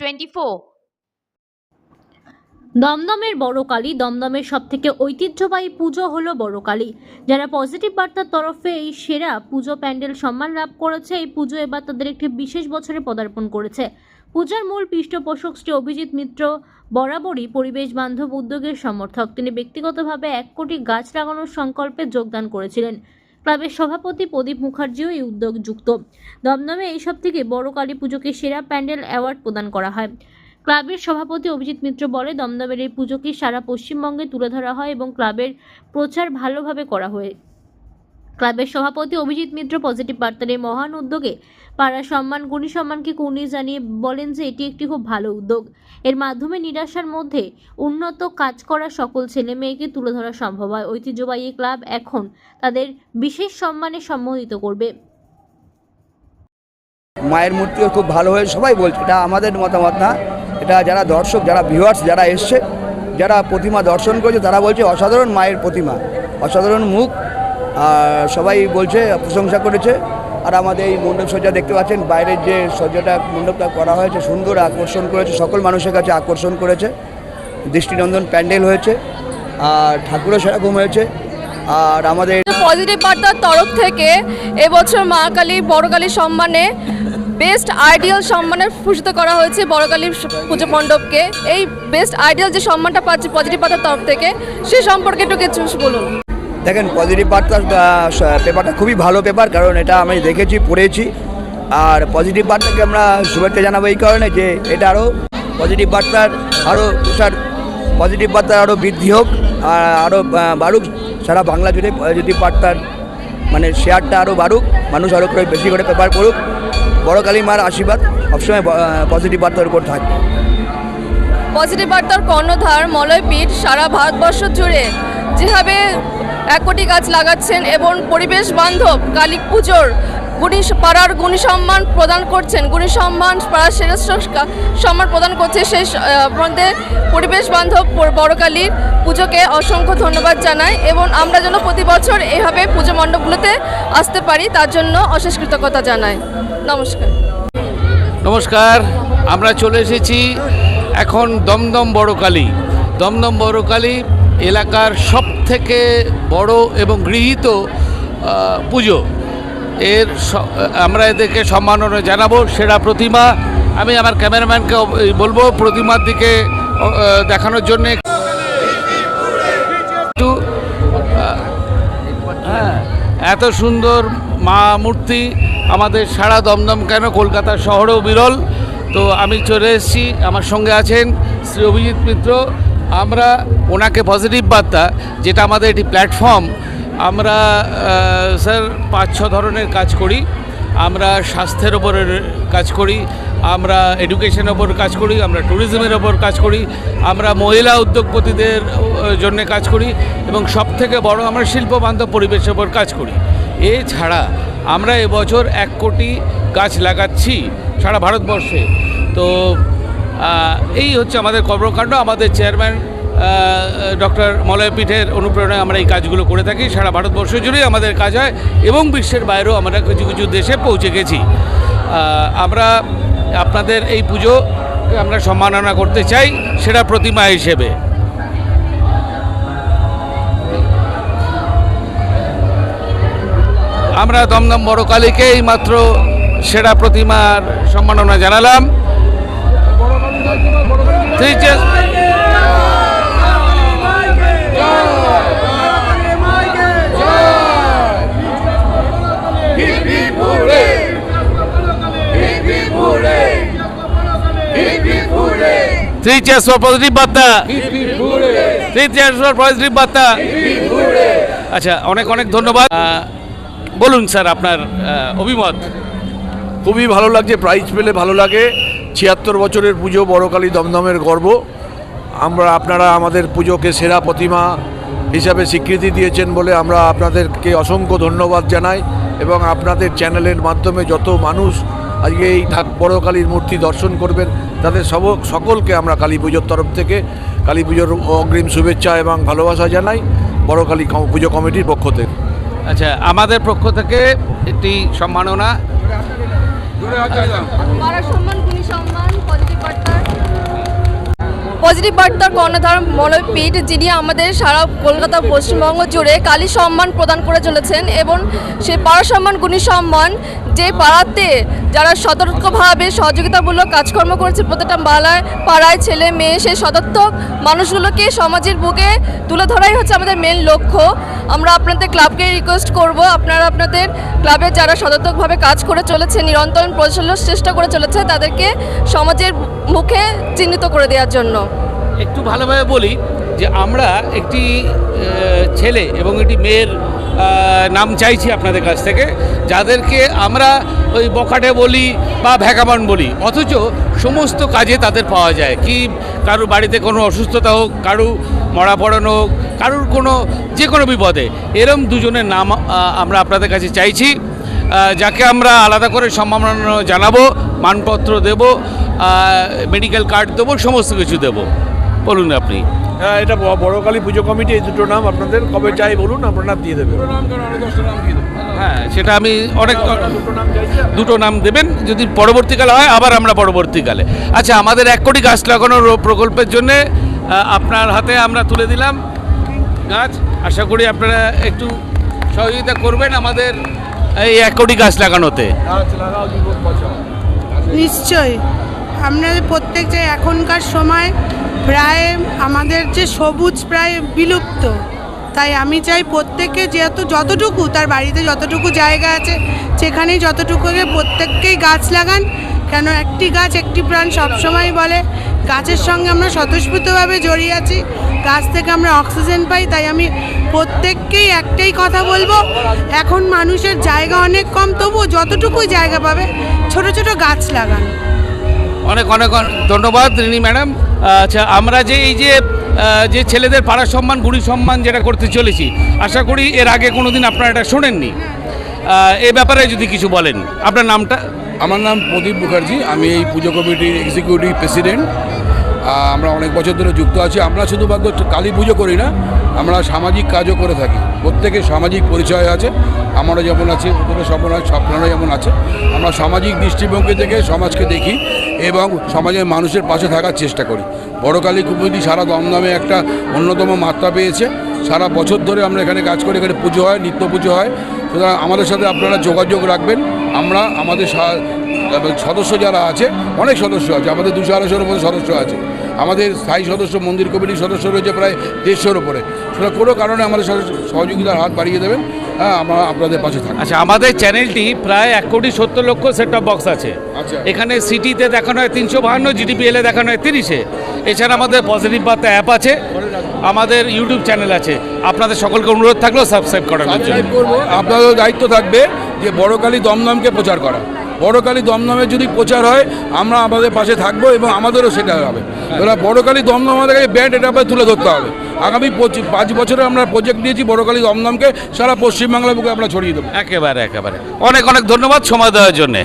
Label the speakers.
Speaker 1: Twenty four
Speaker 2: দমদমের বড় কালী দমদমের সব থেকে ঐতিহ্যবাহী পুজো হলো বড় কালী যারা পজিটিভ বার্তার তরফে এই সেরা পুজো প্যান্ডেল সম্মান লাভ করেছে, এই পুজো এবার তাদের একটি বিশেষ বছরে পদার্পণ করেছে। পূজার মূল পৃষ্ঠপোষক শ্রী অভিজিৎ মিত্র বরাবরই পরিবেশ বান্ধব উদ্যোগের সমর্থক। তিনি ব্যক্তিগতভাবে এক কোটি গাছ লাগানোর সংকল্পে যোগদান করেছিলেন। ক্লাবের সভাপতি প্রদীপ মুখার্জিও এই উদ্যোগ যুক্ত। দমদমে এইসব থেকে বড় কালী পুজোকে সেরা প্যান্ডেল অ্যাওয়ার্ড প্রদান করা হয়। ক্লাবের সভাপতি অভিজিৎ মিত্র বলে দমদমের এই পুজোকে সারা পশ্চিমবঙ্গে তুলে ধরা হয় এবং ক্লাবের প্রচার ভালোভাবে করা হয় ক্লাবের সভাপতি অভিজিৎ মিত্র পজিটিভ বার্তার এই মহান উদ্যোগে পাড়ার সম্মান, গুণী সম্মানকে কুর্নি জানিয়ে বলেন যে, এটি একটি খুব ভালো উদ্যোগ। এর মাধ্যমে নিরাশার মধ্যে উন্নত কাজ করা সকল ছেলে মেয়েকে তুলে ধরা সম্ভব হয়। ঐতিহ্যবাহী ক্লাব এখন তাদের বিশেষ সম্মানে সম্বোধিত করবে।
Speaker 3: মায়ের মূর্তিও খুব ভালো হয়ে সবাই বলছে। এটা আমাদের মতামত না। এটা যারা দর্শক, যারা ভিউয়ার্স যারা এসছে, যারা প্রতিমা দর্শন করেছে, তারা বলছে অসাধারণ মায়ের প্রতিমা, অসাধারণ মুখ সবাই বলছে, প্রশংসা করেছে। আর আমাদের এই মণ্ডপ সজ্জা দেখতে পাচ্ছেন, বাইরের যে সজ্জাটা মণ্ডপটা করা হয়েছে, সুন্দর আকর্ষণ করেছে, সকল মানুষের কাছে আকর্ষণ করেছে। দৃষ্টিনন্দন প্যান্ডেল হয়েছে, আর ঠাকুরও সেরকম হয়েছে। আর আমাদের
Speaker 4: পজিটিভ বার্তার তরফ থেকে এবছর মা কালী বড়কালী সম্মানে বেস্ট আইডিয়াল সম্মানে ভূষিত করা হয়েছে বড়কালী পুজো মণ্ডপকে। এই বেস্ট আইডিয়াল যে সম্মানটা পাচ্ছি পজিটিভ বার্তার তরফ থেকে, সে সম্পর্কে একটু কিছু বলুন।
Speaker 3: দেখেন পজিটিভ বার্তার পেপারটা খুবই ভালো পেপার কারণ এটা আমি দেখেছি, পড়েছি। আর পজিটিভ বার্তাকে আমরা শুভেচ্ছা জানাব এই কারণে যে এটা আরও পজিটিভ বার্তার আরও প্রসার পজিটিভ বার্তার আরও বৃদ্ধি হোক, আর আরও বাড়ুক। সারা বাংলা জুড়ে পজিটিভ বার্তার মানে শেয়ারটা আরও বাড়ুক, মানুষ আরও করে বেশি করে পেপার পড়ুক। বড় কালী মার আশীর্বাদ সবসময় পজিটিভ বার্তার উপর থাকবে
Speaker 4: পজিটিভ বার্তার কর্ণধার মলয়পীঠ সারা ভারতবর্ষ জুড়ে যেভাবে এক কোটি গাছ লাগাচ্ছেন এবং পরিবেশ বান্ধব কালী পুজোর গুণী পাড়ার গুণী সম্মান প্রদান করছেন। গুণী সম্মান পাড়ার শ্রেষ্ঠ সম্মান প্রদান করছে সেই মধ্যে পরিবেশ বান্ধব বড়কালীর পুজোকে অসংখ্য ধন্যবাদ জানাই এবং আমরা যেন প্রতি বছর এইভাবে পুজো মণ্ডপগুলোতে আসতে পারি, তার জন্য অশেষ কৃতজ্ঞতা জানাই। নমস্কার।
Speaker 5: নমস্কার, আমরা চলে এসেছি এখন দমদম বড়কালী। দমদম বড়কালী এলাকার সব থেকে বড় এবং গৃহীত পুজো। এর আমরা এদেরকে সম্মাননা জানাব, সেরা প্রতিমা। আমি আমার ক্যামেরাম্যানকে বলব, প্রতিমার দিকে দেখানোর জন্যে। একটু হ্যাঁ এত সুন্দর মা মূর্তি আমাদের সারা দমদম কেন? কলকাতা শহরেও বিরল। তো আমি চলে এসেছি, আমার সঙ্গে আছেন শ্রী অভিজিৎ মিত্র। আমরা ওনাকে পজিটিভ বার্তা, যেটা আমাদের একটি প্ল্যাটফর্ম আমরা স্যার পাঁচ, ছ ধরনের কাজ করি। আমরা স্বাস্থ্যের ওপরে কাজ করি, আমরা এডুকেশনের ওপর কাজ করি, আমরা ট্যুরিজমের ওপর কাজ করি, আমরা মহিলা উদ্যোগপতিদের জন্য কাজ করি, এবং সব থেকে বড় আমরা শিল্প বান্ধব পরিবেশের ওপর কাজ করি। এছাড়া আমরা এবছর এক কোটি গাছ লাগাচ্ছি সারা ভারতবর্ষে। তো এই হচ্ছে আমাদের কর্মকাণ্ড। আমাদের চেয়ারম্যান ডক্টর মলয়পীঠের অনুপ্রেরণায় আমরা এই কাজগুলো করে থাকি। সারা ভারতবর্ষ জুড়েই আমাদের কাজ হয় এবং বিশ্বের বাইরেও আমরা কিছু কিছু দেশে পৌঁছে গেছি। আমরা আপনাদের এই পুজো আমরা সম্মাননা করতে চাই সেটা প্রতিমা হিসেবে। আমরা দমদম বড় কালীকে এই মাত্র সেরা প্রতিমার সম্মাননা জানালাম। Three cheers. Cheers for positive বার্তা। থ্রি ফর পজিটিভ বার্তা। আচ্ছা অনেক অনেক ধন্যবাদ। বলুন স্যার আপনার অভিমত।
Speaker 6: খুবই ভালো লাগছে প্রাইজ পেলে ভালো লাগে। ছিয়াত্তর বছরের পুজো, বড়কালী দমদমের গর্ব। আমরা, আপনারা আমাদের পুজোকে সেরা প্রতিমা হিসাবে স্বীকৃতি দিয়েছেন বলে আমরা আপনাদেরকে অসংখ্য ধন্যবাদ জানাই এবং আপনাদের চ্যানেলের মাধ্যমে যত মানুষ আজকে এই বড়কালীর মূর্তি দর্শন করবেন তাদের সব সকলকে আমরা কালী পুজোর তরফ থেকে কালী পুজোর অগ্রিম শুভেচ্ছা এবং ভালোবাসা জানাই বড় কালী পুজো কমিটির পক্ষ থেকে।
Speaker 5: আচ্ছা আমাদের পক্ষ থেকে একটি সম্মাননা।
Speaker 4: সম্মান সম্মান পজিটিভ বার্তার কর্ণধার মলয়পীঠ যিনি আমাদের সারা কলকাতা, পশ্চিমবঙ্গ জুড়ে কালী সম্মান প্রদান করে চলেছেন এবং সে পাড়া সম্মান গুণী সম্মান যে পাড়াতে যারা সতর্কভাবে সহযোগিতামূলক কাজকর্ম করেছে প্রত্যেকটা বালায়, পাড়ায় ছেলে মেয়ে সেই সদর্থক মানুষগুলোকে সমাজের বুকে তুলে ধরাই হচ্ছে আমাদের মেন লক্ষ্য। আমরা আপনাদের ক্লাবকে রিকোয়েস্ট করব, আপনারা আপনাদের ক্লাবে যারা সদর্থকভাবে কাজ করে চলেছে, নিরন্তর পরিচালনার চেষ্টা করে চলেছে, তাদেরকে সমাজের মুখে চিহ্নিত করে দেওয়ার জন্য।
Speaker 5: একটু ভালোভাবে বলি যে আমরা একটি ছেলে এবং একটি মেয়ের নাম চাইছি আপনাদের কাছ থেকে, যাদেরকে আমরা ওই বখাটে বলি বা ভ্যাগাবান বলি। অথচ সমস্ত কাজে তাদের পাওয়া যায়। কি কারুর বাড়িতে কোনো অসুস্থতা হোক, কারু মরা পড়ানো হোক, কারুর কোনো যে কোনো বিপদে, এরম দুজনের নাম আমরা আপনাদের কাছে চাইছি। যাকে আমরা আলাদা করে সম্মাননা জানাব, মানপত্র দেব মেডিকেল কার্ড দেবো, সমস্ত কিছু দেবো। বলুন আপনি।
Speaker 6: হ্যাঁ এটা বড়কালী পুজো কমিটি এই দুটো নাম আপনাদের। কবে চাই বলুন আপনার নাম দিয়ে দেবেন।
Speaker 5: হ্যাঁ সেটা আমি অনেক
Speaker 6: দুটো নাম
Speaker 5: দুটো নাম দেবেন যদি পরবর্তীকালে হয় আবার আমরা পরবর্তীকালে। আচ্ছা আমাদের এক কোটি গাছ লাগানোর প্রকল্পের জন্য আপনার হাতে আমরা তুলে দিলাম। গাছ আশা করি আপনারা একটু সহযোগিতা করবেন আমাদের এই এক কোটি গাছ লাগানোতে।
Speaker 6: গাছ লাগাও জীবন
Speaker 1: নিশ্চয়ই। আমরা প্রত্যেক যে এখনকার সময় প্রায় আমাদের যে সবুজ প্রায় বিলুপ্ত। তাই আমি চাই প্রত্যেকে যেহেতু যতটুকু তার বাড়িতে যতটুকু জায়গা আছে, সেখানেই যতটুকু প্রত্যেককেই গাছ লাগান। কেন একটি গাছ একটি প্রাণ সবসময় বলে, গাছের সঙ্গে আমরা স্বতঃস্ফূর্তভাবে জড়িয়ে আছি, গাছ থেকে আমরা অক্সিজেন পাই, তাই আমি প্রত্যেককেই একটাই কথা বলব, এখন মানুষের জায়গা অনেক কম, তবুও যতটুকুই জায়গা পাবে, ছোট ছোট গাছ লাগান।
Speaker 5: অনেক অনেক অনেক ধন্যবাদ রিনি ম্যাডাম। আচ্ছা আমরা যে এই যে যে ছেলেদের পাড়া সম্মান গুণী সম্মান যেটা করতে চলেছি, আশা করি এর আগে কোনো দিন আপনারা এটা শোনেননি। এ ব্যাপারে যদি কিছু বলেন, আপনার নামটা?
Speaker 7: আমার নাম প্রদীপ মুখার্জি, আমি এই পুজো কমিটির এক্সিকিউটিভ প্রেসিডেন্ট আমরা অনেক বছর ধরে যুক্ত আছি, আমরা শুধুমাত্র কালী পুজো করি না, আমরা সামাজিক কাজও করে থাকি। প্রত্যেকের সামাজিক পরিচয় আছে, আমারও যেমন আছে, ওদেরও স্বপ্ন আছে স্বপ্নেরও যেমন আছে। আমরা সামাজিক দৃষ্টিভঙ্গি থেকে সমাজকে দেখি এবং সমাজের মানুষের পাশে থাকার চেষ্টা করি। বড়কালী কুমিটি সারা দমদমে একটা অন্যতম মাত্রা পেয়েছে। সারা বছর ধরে আমরা এখানে কাজ করি, এখানে পুজো হয়, নিত্য পুজো হয়। সুতরাং আমাদের সাথে আপনারা যোগাযোগ রাখবেন। আমরা, আমাদের সদস্য যারা আছে, অনেক সদস্য আছে, আমাদের দুশো আড়াইশোর মধ্যে সদস্য আছে। আমাদের স্থায়ী সদস্য মন্দির কমিটির সদস্য রয়েছে প্রায় দেড়শোর ওপরে সেটা কোনো কারণে আমাদের সহযোগিতার হাত বাড়িয়ে দেবেন। হ্যাঁ আমরা আপনাদের পাশে থাকব।
Speaker 5: আচ্ছা আমাদের চ্যানেলটি প্রায় এক কোটি সত্তর লক্ষ সেট টপ বক্স আছে।
Speaker 7: আচ্ছা।
Speaker 5: এখানে সিটিতে দেখানো হয় তিনশো বাহান্ন জিডিপিএলে দেখানো হয় তিরিশে। এছাড়া আমাদের পজিটিভ বার্তা অ্যাপ আছে। আমাদের ইউটিউব চ্যানেল আছে। আপনাদের সকলকে অনুরোধ থাকলেও সাবস্ক্রাইব জন্য।
Speaker 7: করব। আপনাদের দায়িত্ব থাকবে যে বড়কালী দমদমকে প্রচার করা। বড়কালী দমদমে যদি প্রচার হয়, আমরা আমাদের পাশে থাকব এবং আমাদেরও সেটা হবে। এবার বড়কালী দমদম আমাদের কাছে ব্যান্ড এটা আবার তুলে ধরতে হবে। আগামী পঁচি- পাঁচ বছরে আমরা প্রজেক্ট দিয়েছি বড়কালী দমদমকে, সারা পশ্চিমবাংলা বুকে আমরা ছড়িয়ে দেবো।
Speaker 5: একেবারে একেবারে। অনেক অনেক ধন্যবাদ সময় দেওয়ার জন্যে।